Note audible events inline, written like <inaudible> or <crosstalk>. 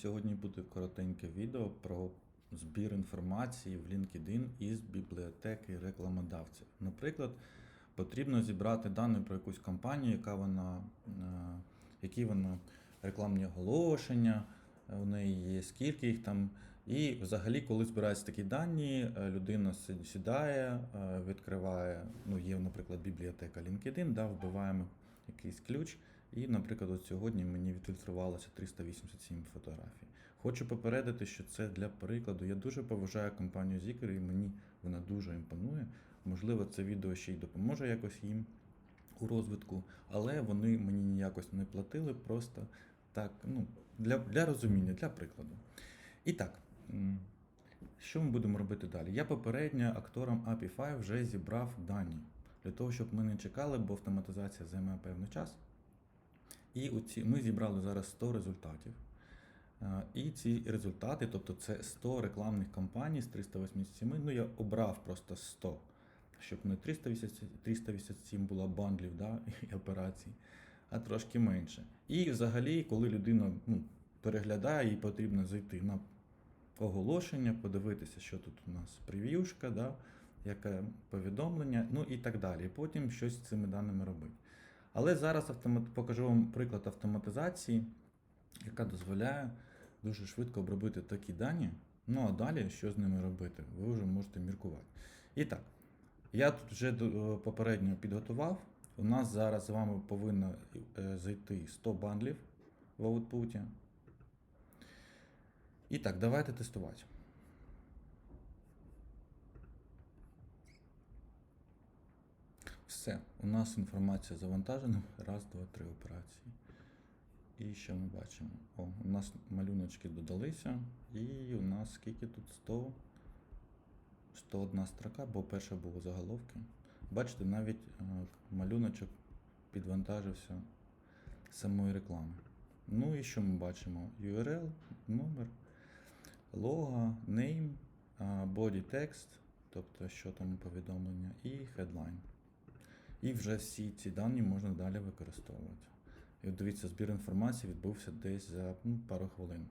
Сьогодні буде коротеньке відео про збір інформації в LinkedIn із бібліотеки рекламодавців. Наприклад, потрібно зібрати дані про якусь компанію, яка вона, е, які вона рекламні оголошення, у неї є, скільки їх там. І взагалі, коли збираються такі дані, е, людина сі- сідає, е, відкриває, ну, є, наприклад, бібліотека LinkedIn, да, вбиваємо якийсь ключ. І, наприклад, от сьогодні мені відфільтрувалося 387 фотографій. Хочу попередити, що це для прикладу. Я дуже поважаю компанію Zikr і мені вона дуже імпонує. Можливо, це відео ще й допоможе якось їм у розвитку, але вони мені ніякось не платили, просто так, ну, для, для розуміння, для прикладу. І так, що ми будемо робити далі? Я попередньо акторам API вже зібрав дані для того, щоб ми не чекали, бо автоматизація займає певний час. І оці, ми зібрали зараз 100 результатів. Е, І ці результати, тобто це 100 рекламних кампаній з 387, ну я обрав просто 100, щоб не 387, 387 було бандлів да, <laughs> і операцій, а трошки менше. І взагалі, коли людина ну, переглядає, їй потрібно зайти на оголошення, подивитися, що тут у нас прев'юшка, да, яке повідомлення, ну і так далі. Потім щось з цими даними робити. Але зараз автомат... покажу вам приклад автоматизації, яка дозволяє дуже швидко обробити такі дані. Ну а далі що з ними робити? Ви вже можете міркувати. І так, я тут вже попередньо підготував. У нас зараз з вами повинно е, зайти 100 бандлів в аутпуті. І так, давайте тестувати. Все, у нас інформація завантажена. Раз, два, три операції. І що ми бачимо? О, у нас малюночки додалися. І у нас скільки тут 100? 101 строка, бо перша було заголовки. Бачите, навіть е, малюночок підвантажився з самої реклами. Ну і що ми бачимо? URL, номер, лого, name, body text, тобто що там повідомлення, і headline. І вже всі ці дані можна далі використовувати. І дивіться, збір інформації відбувся десь за ну, пару хвилин.